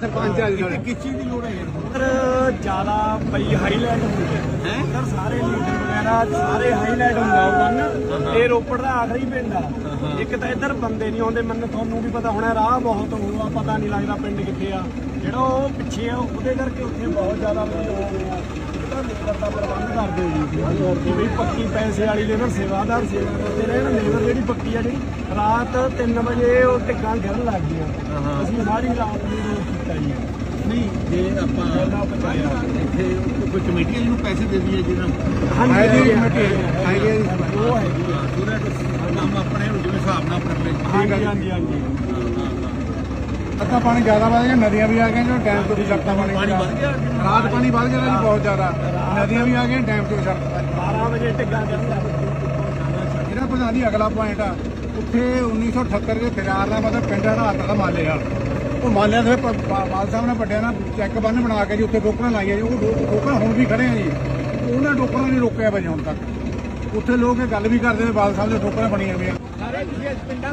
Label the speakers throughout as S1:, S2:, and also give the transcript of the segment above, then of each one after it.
S1: ਸਰਪੰਚ ਆ ਜੀ
S2: ਕਿਸ ਚੀਜ਼ ਦੀ ਲੋੜ ਹੈ ਸਰ ਜ਼ਿਆਦਾ ਬਈ ਹਾਈਲਾਈਟ ਹੁੰਦੀ ਹੈ? ਸਰ ਸਾਰੇ ਲੀਡਰ ਵਗੈਰਾ ਸਾਰੇ ਹਾਈਲਾਈਟ ਹੁੰਦਾ ਹੋਊਗਾ ਨਾ ਇਹ ਰੋਪੜ ਦਾ ਆਖਰੀ ਪਿੰਡ ਆ। ਇੱਕ ਤਾਂ ਇੱਧਰ ਬੰਦੇ ਨਹੀਂ ਆਉਂਦੇ ਮੈਨੂੰ ਤੁਹਾਨੂੰ ਵੀ ਪਤਾ ਹੋਣਾ ਰਾਹ ਬਹੁਤ ਹੋਊਗਾ ਪਤਾ ਨਹੀਂ ਲੱਗਦਾ ਪਿੰਡ ਕਿੱਥੇ ਆ। ਜਿਹੜਾ ਉਹ ਪਿੱਛੇ ਆ ਉਹਦੇ ਕਰਕੇ ਉੱਥੇ ਬਹੁਤ ਜ਼ਿਆਦਾ ਬਈ ਹੋ ਗਿਆ ਲੇਬਰ ਦਾ ਪ੍ਰਬੰਧ ਕਰਦੇ ਹੋ ਜੀ। ਕਿ ਵੀ ਪੱਕੀ ਪੈਸੇ ਵਾਲੀ ਲੇਬਰ ਸੇਵਾਦਾਰ ਸੇਵਾ ਕਰਦੇ ਰਹੇ ਨਾ ਲੇਬਰ ਜਿਹੜੀ ਪੱਕੀ ਆ ਜਿਹੜੀ ਰਾਤ 3 ਵਜੇ ਉਹ ਟਿੱਕਾਂ ਗਿਰਨ ਲੱਗ ਗਈਆਂ। ਅਸੀਂ ਸਾਰੀ ਰਾਤ ਨੂੰ ਰੋਕ ਕੀਤਾ ਜੀ।
S1: ਨਹੀਂ ਜੇ ਆਪਾਂ। ਇੱਥੇ ਕੋਈ ਕਮੇਟੀ ਹੈ ਜਿਹਨੂੰ ਪੈਸੇ ਦੇ ਦਈਏ ਜਿਹਨਾਂ
S2: ਹਾਂਜੀ
S1: ਹੈ। ਜੀ।
S2: ਉਹ ਆ।
S1: ਪੂਰਾ ਕੰਮ ਆਪਣੇ ਨੂੰ ਜਿਵੇਂ ਹਿਸਾਬ ਨਾਲ ਆਪਣੇ।
S2: ਹਾਂਜੀ ਹਾਂਜੀ ਹਾਂਜੀ।
S3: ਅੱਧਾ ਪਾਣੀ ਜ਼ਿਆਦਾ ਵਧ ਗਿਆ ਨਦੀਆਂ ਵੀ ਆ ਗਈਆਂ ਜੋ ਡੈਮ ਤੋਂ ਵੀ ਛੱਡਤਾ ਪਾਣੀ
S1: ਪਾਣੀ ਵੱਧ ਗਿਆ
S3: ਰਾਤ ਪਾਣੀ ਵੱਧ ਗਿਆ ਜੀ ਬਹੁਤ ਜ਼ਿਆਦਾ। ਨਦੀਆਂ ਵੀ ਆ ਗਈਆਂ ਡੈਮ ਤੋਂ ਛੱਡਤਾ
S2: 12 ਵਜੇ ਲੱਗ ਗਈਆਂ
S3: ਜਿਹੜਾ ਪ੍ਰਧਾਨ ਜੀ ਅਗਲਾ ਪੁਆਇੰਟ ਆ। ਉੱਥੇ 1978 ਦੇ ਫਿਰਾਰ ਦਾ ਮਤਲਬ ਪਿੰਡ ਹੜਾਤ ਦਾ ਮਾਲੇ ਆ। ਉਹ ਮਾਲਿਆਂ ਦੇ ਬਾਲ ਸਾਹਿਬ ਨੇ ਵੱਡਿਆਂ ਨਾਲ ਚੈੱਕ ਬੰਨ ਬਣਾ ਕੇ ਜੀ ਉੱਥੇ ਟੋਕਰਾਂ ਲਾਈਆਂ ਜੀ। ਉਹ ਟੋਕਰਾਂ ਹੁਣ ਵੀ ਖੜੇ ਆ ਜੀ। ਉਹਨਾਂ ਟੋਕਰਾਂ ਨਹੀਂ ਰੋਕਿਆ ਭਾਜੀ ਹੁਣ ਤੱਕ। ਉੱਥੇ ਲੋਕ ਇਹ ਗੱਲ ਵੀ ਕਰਦੇ ਨੇ ਬਾਲ ਸਾਹਿਬ ਦੇ ਟੋਕਰਾਂ ਬਣੀਆਂ ਹੋਈਆਂ ਕਿੰਨੇ ਤਾਂ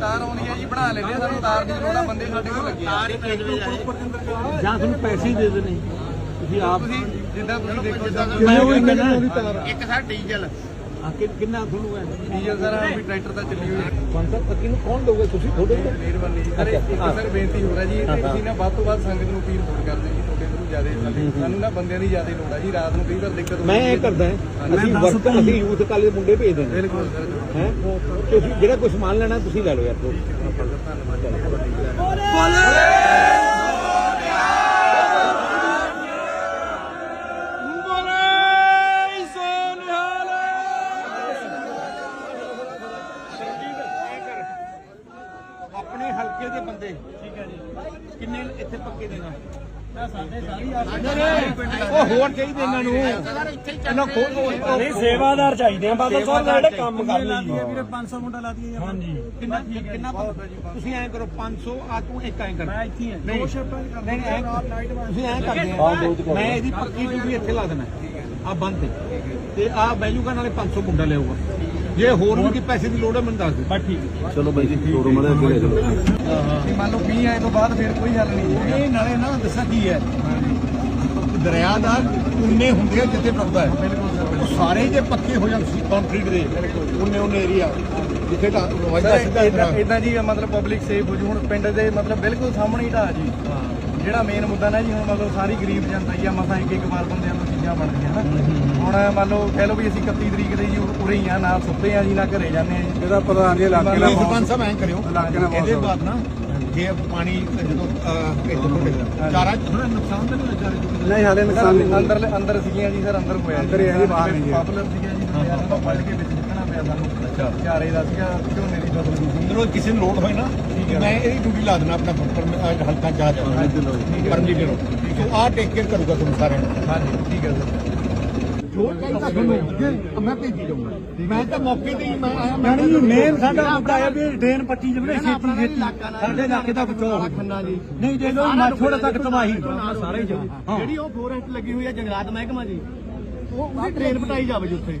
S2: ਤਾਰ
S4: ਆਉਂਦੀ ਹੈ ਜੀ ਬਣਾ ਲੈਂਦੇ ਆ ਸਾਨੂੰ ਤਾਰ ਦੀ ਲੋੜ ਆ ਬੰਦੇ ਸਾਡੇ ਕੋਲ ਲੱਗੇ ਆ।
S1: ਜਾਂ ਤੁਹਾਨੂੰ ਪੈਸੇ ਹੀ ਦੇ ਦੇਣੇ। ਤੁਸੀਂ ਆਪ
S4: ਤੁਸੀਂ ਜਿੱਦਾਂ ਤੁਸੀਂ ਦੇਖੋ
S1: ਮੈਂ ਉਹ ਕਹਿੰਦਾ ਇੱਕ ਸਾਡਾ ਡੀਜ਼ਲ। ਕਿ ਕਿੰਨਾ ਤੁਹਾਨੂੰ ਹੈ
S4: ਡੀਜ਼ਲ ਸਰ ਵੀ ਟਰੈਕਟਰ ਤਾਂ ਚੱਲੀ ਹੋਈ ਹੈ।
S1: ਪੰਜ ਪੱਕੀ ਨੂੰ ਕੌਣ ਦੋਗੇ ਤੁਸੀਂ ਥੋੜੇ
S4: ਮਿਹਰਬਾਨੀ ਜੀ। ਸਰ ਇੱਕ ਸਰ ਬੇਨਤੀ ਹੋ ਰਹੀ ਜੀ ਇਹ ਤੁਸੀਂ ਨਾ ਵੱਧ ਤੋਂ ਵੱਧ ਸੰਗਤ ਨੂੰ ਅਪੀਲ ਹੋਰ ਕਰਦੇ ਜੀ ਤੁਹਾਡੇ ਤੋਂ ਜ਼ਿਆਦਾ ਸਾਡੇ ਸਾਨੂੰ ਨਾ ਬੰਦਿਆਂ ਦੀ ਜ਼ਿਆਦਾ ਲੋੜ ਆ ਜੀ ਰਾਤ ਨੂੰ ਕਈ ਵਾਰ ਦਿੱਕਤ
S1: ਮੈਂ ਇਹ
S4: ਹੈ।
S1: ਕਰਦਾ ਹਾਂ ਅਸੀਂ ਵਰਕ ਅਸੀਂ ਯੂਥ ਕਾਲੇ ਮੁੰਡੇ ਭੇਜ ਦਿੰਦੇ
S4: ਬਿਲਕੁਲ ਸਰ
S1: ਹੈ? ਤੁਸੀਂ ਜਿਹੜਾ ਕੁਝ ਸਮਾਨ ਲੈਣਾ ਤੁਸੀਂ ਲੈ ਲਓ ਯਾਰ ਤੋਂ ਆਪਣੇ ਕਿੰਨੇ ਇੱਥੇ ਪੱਕੇ ਦੇਣਾ ਉਹ ਹੋਰ ਚਾਹੀਦੇ ਇਹਨਾਂ ਨੂੰ। ਇਹਨਾਂ ਖੋਲ
S2: ਨਹੀਂ ਸੇਵਾਦਾਰ ਚਾਹੀਦੇ ਆ ਬਾਬਾ ਸਾਹਿਬ ਜਿਹੜੇ ਕੰਮ ਕਰਨੇ ਜੀ
S3: ਵੀਰੇ? 500 ਮੁੰਡਾ ਲਾ ਦਈਏ
S2: ਹਾਂਜੀ।
S1: ਕਿੰਨਾ ਕਿੰਨਾ ਤੁਸੀਂ ਐਂ ਕਰੋ 500 ਆ ਤੂੰ ਇੱਕ ਐਂ ਕਰ।
S2: ਮੈਂ ਇੱਥੇ ਹਾਂ
S1: ਨਹੀਂ
S2: ਦੋ ਸ਼ਿਫਟਾਂ ਚ
S1: ਨਹੀਂ ਨਹੀਂ, ਐਂ ਤੁਸੀਂ ਐਂ ਕਰਦੇ ਆ। ਮੈਂ ਇਹਦੀ ਪੱਕੀ ਡਿਊਟੀ ਇੱਥੇ ਲਾ ਦੇਣਾ। ਆ ਬੰਦ ਤੇ। ਤੇ ਆ ਬੈਜੂਗਾ ਨਾਲੇ 500 ਮੁੰਡਾ ਲਿਆਊਗਾ। ਜੇ ਹੋਰ ਵੀ ਕੀ ਪੈਸੇ ਦੀ ਲੋੜ ਹੈ ਮੈਨੂੰ ਦੱਸ ਦਿਓ।
S2: ਬਸ ਠੀਕ ਹੈ।
S4: ਜੇ ਮੰਨ ਲਓ 20 ਆਏ ਤੋਂ ਬਾਅਦ ਫਿਰ ਕੋਈ ਹੱਲ ਨਹੀਂ
S3: ਇਹ ਨਾਲੇ ਨਾ ਦੱਸਾਂ ਕੀ ਹੈ। ਦਰਿਆ ਦਾ ਉਨੇ ਹੁੰਦੇ ਆ ਜਿੱਥੇ ਟੁੱਟਦਾ ਹੈ। ਸਾਰੇ ਜੇ ਪੱਕੇ ਹੋ ਜਾਣ ਸੀ ਕੰਕਰੀਟ ਦੇ ਉਨੇ ਉਨੇ ਏਰੀਆ ਜਿੱਥੇ ਤਾਂ ਵਜਦਾ ਸਿੱਧਾ
S4: ਇਦਾਂ ਇਦਾਂ ਜੀ ਮਤਲਬ ਪਬਲਿਕ ਸੇਫ ਹੋ ਜੂ। ਹੁਣ ਪਿੰਡ ਦੇ ਮਤਲਬ ਬਿਲਕੁਲ ਸਾਹਮਣੇ ਹੀ ਢਾਹ ਜੀ। ਜਿਹੜਾ ਮੇਨ ਮੁੱਦਾ ਨਾ ਜੀ ਹੁਣ ਮਤਲਬ ਸਾਰੀ ਗਰੀਬ ਜਨਤਾ ਹੀ ਆ ਮਸਾਂ ਇੱਕ ਇੱਕ ਵਾਰ ਬੰਦਿਆਂ ਨੂੰ ਚੀਜ਼ਾਂ ਬਣਦੀਆਂ ਨਾ। ਹੁਣ ਮੰਨ ਲਓ ਕਹਿ ਲਓ ਵੀ ਅਸੀਂ 31 ਤਰੀਕ ਦੇ ਜੀ ਉਰੇ ਹੀ ਆ ਨਾ ਸੁੱਤੇ ਆ ਜੀ ਨਾ ਘਰੇ ਜਾਂਦੇ ਆ ਜੀ।
S3: ਇਹਦਾ ਪ੍ਰਧਾਨ ਜੀ ਇਲਾਕੇ ਦਾ
S1: ਸਰਪੰਚ ਸਾਹਿਬ ਐਂ ਕਰਿਓ
S3: ਇਲਾਕੇ ਦਾ
S1: ਇਹਦੇ। ਬਾਅਦ ਨਾ ਜੇ ਪਾਣੀ ਜਦੋਂ ਚਾਰਾ ਥੋੜਾ ਨੁਕਸਾਨ ਤਾਂ ਨਹੀਂ ਹੋਇਆ ਚਾਰੇ
S3: ਨਹੀਂ ਹਾਲੇ ਨੁਕਸਾਨ ਨਹੀਂ।
S4: ਅੰਦਰ ਅੰਦਰ ਸੀਗੀਆਂ ਜੀ ਸਰ ਅੰਦਰ ਹੋਇਆ
S3: ਅੰਦਰ ਹੀ ਹੈ ਜੀ, ਬਾਹਰ ਨਹੀਂ ਜੀ।
S4: ਪਾਪੂਲਰ ਸੀਗਾ ਜੀ ਪੜ ਕੇ ਵਿੱਚ ਪਿਆ ਸਾਨੂੰ। ਅੱਛਾ ਚਾਰੇ ਦਾ ਸੀਗਾ ਝੋਨੇ ਦੀ ਫਸਲ ਸੀ।
S1: ਅੰਦਰੋਂ ਕਿਸੇ ਨੂੰ ਲੋੜ ਹੋਏ ਨਾ ਮੈਂ ਇਹਦੀ ਡਿਊਟੀ ਲਾ ਦੇਣਾ ਆਪਣਾ ਪਰ- ਹਲਕਾ ਜਾ ਪਰਮਜੀਤ ਨੂੰ। ਸੋ ਆਹ ਟੇਕ ਕੇਅਰ ਕਰੂਗਾ ਤੁਹਾਨੂੰ ਸਾਰਿਆਂ ਨੂੰ।
S4: ਹਾਂਜੀ ਠੀਕ ਹੈ। ਸਰ
S1: ਜੋ ਚਾਹੀਦਾ ਤੁਹਾਨੂੰ। ਜੇ ਮੈਂ ਭੇਜੀ ਜਾਊਂਗਾ। ਮੈਂ ਤਾਂ ਮੌਕੇ ਤੇ ਹੀ ਮੈਂ ਆਇਆ ਮੈਂ
S2: ਨਹੀਂ ਮੇਨ ਸਾਡਾ ਮੁੱਦਾ ਹੈ ਵੀ ਡਰੇਨ ਪੱਟੀ ਜਮਨੇ ਛੇਤੀ ਛੇਤੀ। ਸਾਡੇ ਇਲਾਕੇ ਦਾ ਬਚਾਓ ਹੋ
S1: ਖੰਨਾ ਜੀ।
S2: ਨਹੀਂ ਦੇ ਲੋ ਮਾਛੋੜ ਤੱਕ ਤਬਾਹੀ। ਸਾਰੇ
S1: ਜਿਹੜੀ ਉਹ ਫੋਰੈਸਟ ਲੱਗੀ ਹੋਈ ਹੈ ਜੰਗਲਾਤ ਮਹਿਕਮਾ ਜੀ ਉਹ ਉਹਦੀ ਟ੍ਰੇਨ ਪਟਾਈ ਜਾਵੇ ਜੀ ਉੱਥੇ।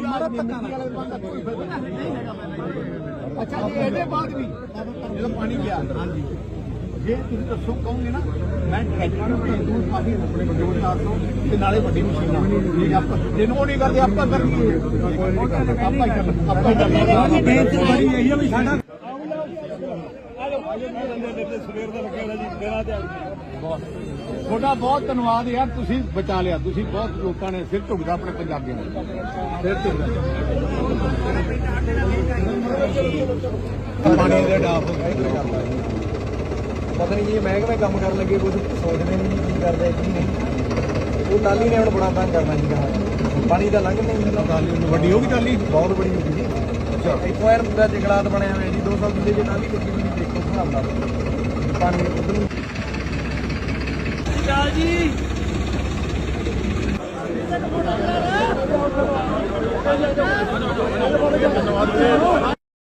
S1: ਮਾਰਾ ਪੱਕਾ ਵਾਲੇ ਅੱਛਾ ਜੀ ਇਹਦੇ ਬਾਅਦ ਵੀ ਜਦੋਂ ਪਾਣੀ ਗਿਆ ਹਾਂਜੀ ਜੇ ਤੁਸੀਂ ਦੱਸੋ ਕਹੋਗੇ ਨਾ ਮੈਂ ਟਰੈਕਟਰ ਨੂੰ ਭੇਜ ਦੂੰ ਕਾਫੀ ਆਪਣੇ ਮਜ਼ਦੂਰ ਤੋਂ ਤੇ ਨਾਲੇ ਵੱਡੀ ਮਸ਼ੀਨਾਂ ਜੇ ਆਪਾਂ ਜਿਹਨੂੰ ਨਹੀਂ ਕਰਦੇ ਆਪਾਂ ਕਰ ਆਪਾਂ ਹੀ ਕਰ ਆਪਾਂ ਹੀ ਕਰ
S2: ਬੇਨਤੀ ਬੜੀ ਇਹੀ ਹੈ ਵੀ। ਸਾਡਾ
S3: ਸਵੇਰ ਦਾ ਲੱਗਿਆ ਜੀ ਮੇਰਾ ਤੇ
S1: ਤੁਹਾਡਾ ਬਹੁਤ ਧੰਨਵਾਦ ਯਾਰ ਤੁਸੀਂ ਬਚਾ ਲਿਆ ਤੁਸੀਂ ਬਹੁਤ ਲੋਕਾਂ ਨੇ ਸਿਰ ਝੁਕਦਾ ਆਪਣੇ ਪੰਜਾਬੀਆਂ ਨੂੰ ਸਿਰ ਝੁਕਦਾ।
S3: ਪਾਣੀ ਦੇ ਡਾਫ
S4: ਪਤਾ ਨਹੀਂ ਜੀ ਮਹਿਕਮੇ ਕੰਮ ਕਰਨ ਲੱਗੇ ਕੁਝ ਸੋਚਦੇ ਨਹੀਂ ਜੀ ਕੀ ਕਰਦੇ ਕੀ ਨਹੀਂ। ਉਹ ਟਾਲੀ ਨੇ ਹੁਣ ਬੜਾ ਤੰਗ ਕਰਨਾ ਸੀਗਾ ਪਾਣੀ ਦਾ ਲੰਘ ਨਹੀਂ ਹੁੰਦਾ
S3: ਵੱਡੀ ਹੋ ਗਈ ਟਾਲੀ
S4: ਬਹੁਤ ਬੜੀ ਹੋ ਗਈ ਜੀ। ਅੱਛਾ। ਇੱਥੋਂ ਯਾਰ ਪੂਰਾ ਜੰਗਲਾਤ ਬਣਿਆ ਹੋਇਆ ਜੀ 200 ਕਿੱਲੇ ਜੇ ਟਾਲੀ ਟੁੱਟੀ ਹੋਈ ਦੇਖੋ। ਹਿਸਾਬ ਨਾਲ
S2: ਜੀ।